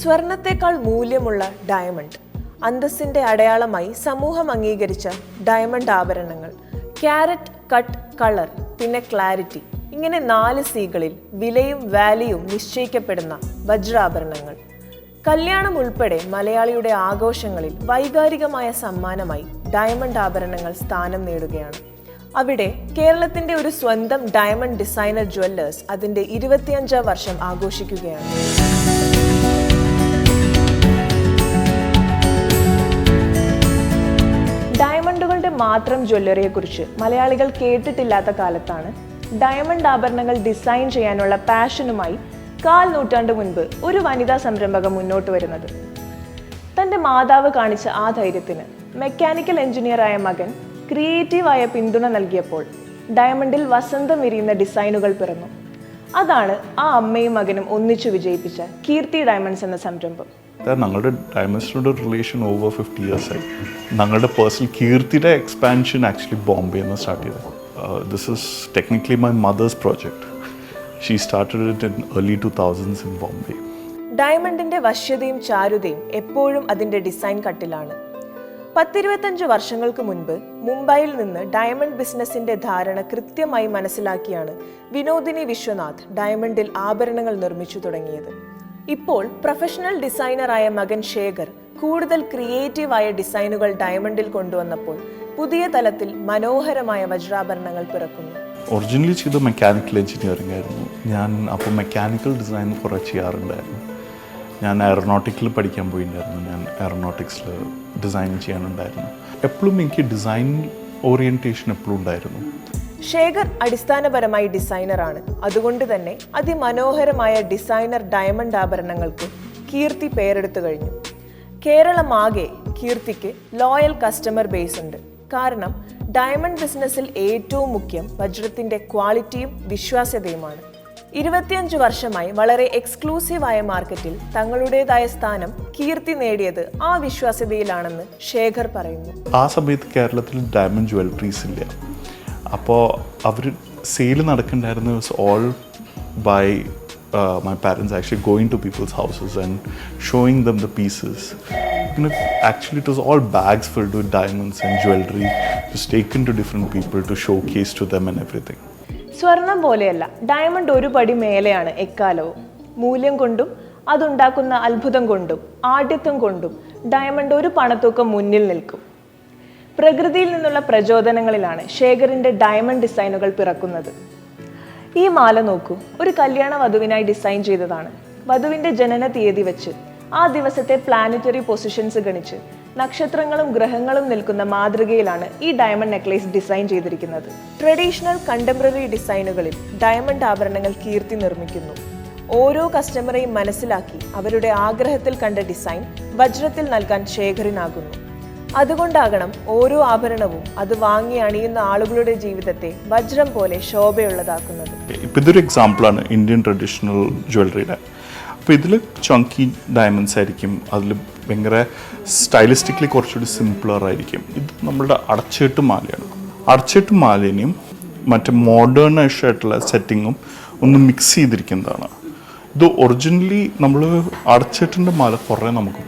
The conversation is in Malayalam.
സ്വർണത്തേക്കാൾ മൂല്യമുള്ള ഡയമണ്ട്. അന്തസ്സിന്റെ അടയാളമായി സമൂഹം അംഗീകരിച്ച ഡയമണ്ട് ആഭരണങ്ങൾ. ക്യാരറ്റ് കട്ട് കളർ പിന്നെ ക്ലാരിറ്റി. ഇങ്ങനെ നാല് സീകളിൽ വിലയും വാല്യൂവും നിശ്ചയിക്കപ്പെടുന്ന വജ്രാഭരണങ്ങൾ. കല്യാണം ഉൾപ്പെടെ മലയാളിയുടെ ആഘോഷങ്ങളിൽ വൈകാരികമായ സമ്മാനമായി ഡയമണ്ട് ആഭരണങ്ങൾ സ്ഥാനം നേടുകയാണ്. അവിടെ കേരളത്തിന്റെ ഒരു സ്വന്തം ഡയമണ്ട് ഡിസൈനർ ജ്വല്ലേഴ്സ് അതിന്റെ ഇരുപത്തിയഞ്ചാം വർഷം ആഘോഷിക്കുകയാണ്. മാത്രം ജ്വല്ലറിയെക്കുറിച്ച് മലയാളികൾ കേട്ടിട്ടില്ലാത്ത കാലത്താണ് ഡയമണ്ട് ആഭരണങ്ങൾ ഡിസൈൻ ചെയ്യാനുള്ള പാഷനുമായി കാൽ നൂറ്റാണ്ട് മുൻപ് ഒരു വനിതാ സംരംഭകം മുന്നോട്ട് വരുന്നത്. തന്റെ മാതാവ് കാണിച്ച ആ ധൈര്യത്തിന് മെക്കാനിക്കൽ എഞ്ചിനീയറായ മകൻ ക്രിയേറ്റീവായ പിന്തുണ നൽകിയപ്പോൾ ഡയമണ്ടിൽ വസന്തം വിരിയുന്ന ഡിസൈനുകൾ പിറന്നു. അതാണ് ആ അമ്മയും മകനും ഒന്നിച്ചു വിജയിപ്പിച്ച കീർത്തി ഡയമണ്ട്സ് എന്ന സംരംഭം. ഞങ്ങളുടെ ഡയമണ്ട്സിനോട് റിലേഷൻ ഓവർ ഫിഫ്റ്റി ഇയേഴ്സ് ആയി. ഞങ്ങളുടെ പേഴ്സണൽ കീർത്തിയുടെ എക്സ്പാൻഷൻ ആക്ച്വലി ബോംബെ നിന്ന് സ്റ്റാർട്ട് ചെയ്തത് this is technically my mother's project she started it in early two thousands in Bombay ഡയമണ്ടിന്റെ വശ്യതയും ചാരുതയും എപ്പോഴും അതിന്റെ ഡിസൈൻ കട്ടിലാണ്. പത്തിരുപത്തഞ്ച് വർഷങ്ങൾക്ക് മുൻപ് മുംബൈയിൽ നിന്ന് ഡയമണ്ട് ബിസിനസിന്റെ ധാരണ കൃത്യമായി മനസ്സിലാക്കിയാണ് വിനോദിനി വിശ്വനാഥ് ഡയമണ്ടിൽ ആഭരണങ്ങൾ നിർമ്മിച്ചു തുടങ്ങിയത്. ഇപ്പോൾ പ്രൊഫഷണൽ ഡിസൈനറായ മകൻ ശേഖർ കൂടുതൽ ക്രിയേറ്റീവായ ഡിസൈനുകൾ ഡയമണ്ടിൽ കൊണ്ടുവന്നപ്പോൾ പുതിയ തലത്തിൽ മനോഹരമായ വജ്രാഭരണങ്ങൾ പിറക്കുന്നു. ഒറിജിനലി ചെയ്ത മെക്കാനിക്കൽ എഞ്ചിനീയറിംഗ് ആയിരുന്നു. ഞാൻ അപ്പോൾ മെക്കാനിക്കൽ ഡിസൈൻ കുറേ ചെയ്യാറുണ്ടായിരുന്നു. ഞാൻ എയറോനോട്ടിക്കിൽ പഠിക്കാൻ പോയിട്ടുണ്ടായിരുന്നു ഞാൻ എയറോനോട്ടിക്സിൽ ഡിസൈൻ ചെയ്യാനുണ്ടായിരുന്നു. എപ്പോഴും എനിക്ക് ഡിസൈൻ ഓറിയന്റേഷൻ എപ്പോഴും ഉണ്ടായിരുന്നു. ശേഖർ അടിസ്ഥാനപരമായി ഡിസൈനറാണ് അതുകൊണ്ട് തന്നെ അതിമനോഹരമായ ഡിസൈനർ ഡയമണ്ട് ആഭരണങ്ങൾക്ക് കീർത്തി പേരെടുത്തു കഴിഞ്ഞു. കേരളമാകെ കീർത്തിക്ക് ലോയൽ കസ്റ്റമർ ബേസ് ഉണ്ട്. കാരണം ഡയമണ്ട് ബിസിനസ്സിൽ ഏറ്റവും മുഖ്യം വജ്രത്തിന്റെ ക്വാളിറ്റിയും വിശ്വാസ്യതയുമാണ്. ഇരുപത്തിയഞ്ച് വർഷമായി വളരെ എക്സ്ക്ലൂസീവായ മാർക്കറ്റിൽ തങ്ങളുടേതായ സ്ഥാനം കീർത്തി നേടിയത് ആ വിശ്വാസ്യതയിലാണെന്ന് ശേഖർ പറയുന്നു. ആ സമയത്ത് കേരളത്തിൽ ഡയമണ്ട് ജ്വല്ലറീസ് ഇല്ല. അപ്പോൾ അവർ sale നടക്കണ്ടായിരുന്നു all by my parents actually going to people's houses and showing them the pieces actually it was all bags filled with diamonds and jewellery just taken to different people to show case to them and everything സ്വർണം പോലെയല്ല ഡയമണ്ട് ഒരു പടി മേലെയാണ് എക്കാലവും. മൂല്യം കൊണ്ടും അതുണ്ടാക്കുന്ന അത്ഭുതം കൊണ്ടും ആഢ്യത്വം കൊണ്ടും ഡയമണ്ട് ഒരു പണത്തൂക്കം മുന്നിൽ നിൽക്കും. പ്രകൃതിയിൽ നിന്നുള്ള പ്രചോദനങ്ങളിലാണ് ശേഖറിന്റെ ഡയമണ്ട് ഡിസൈനുകൾ പിറക്കുന്നത്. ഈ മാല നോക്കൂ ഒരു കല്യാണ വധുവിനായി ഡിസൈൻ ചെയ്തതാണ്. വധുവിന്റെ ജനന തീയതി വെച്ച് ആ ദിവസത്തെ പ്ലാനറ്ററി പൊസിഷൻസ് ഗണിച്ച് നക്ഷത്രങ്ങളും ഗ്രഹങ്ങളും നിൽക്കുന്ന മാതൃകയിലാണ് ഈ ഡയമണ്ട് നെക്ലേസ് ഡിസൈൻ ചെയ്തിരിക്കുന്നത്. ട്രഡീഷണൽ കണ്ടംപററി ഡിസൈനുകളിൽ ഡയമണ്ട് ആഭരണങ്ങൾ കീർത്തി നിർമ്മിക്കുന്നു. ഓരോ കസ്റ്റമറെയും മനസ്സിലാക്കി അവരുടെ ആഗ്രഹത്തിൽ കണ്ട ഡിസൈൻ വജ്രത്തിൽ നൽകാൻ ശേഖരനാകുന്നു. അതുകൊണ്ടാകണം ഓരോ ആഭരണവും അത് വാങ്ങി അണിയുന്ന ആളുകളുടെ ജീവിതത്തെ വജ്രം പോലെ ശോഭയുള്ളതാക്കുന്നത്. ഇപ്പോൾ ഇതൊരു എക്സാമ്പിളാണ് ഇന്ത്യൻ ട്രഡീഷണൽ ജ്വല്ലറിയുടെ അപ്പോൾ ഇതിൽ ചങ്കി ഡയമണ്ട്സ് ആയിരിക്കും. അതിൽ ഭയങ്കര സ്റ്റൈലിസ്റ്റിക്കലി കുറച്ചുകൂടി സിംപ്ലർ ആയിരിക്കും. ഇത് നമ്മളുടെ അടച്ചേട്ട് മാലയാണ്. അടച്ചേട്ട് മാലേനെയും മറ്റേ മോഡേണൈസ് ആയിട്ടുള്ള സെറ്റിങ്ങും ഒന്ന് മിക്സ് ചെയ്തിരിക്കുന്നതാണ്. ഇത് ഒറിജിനലി നമ്മൾ അടച്ചേട്ടിന്റെ മാല കുറേ നമുക്ക്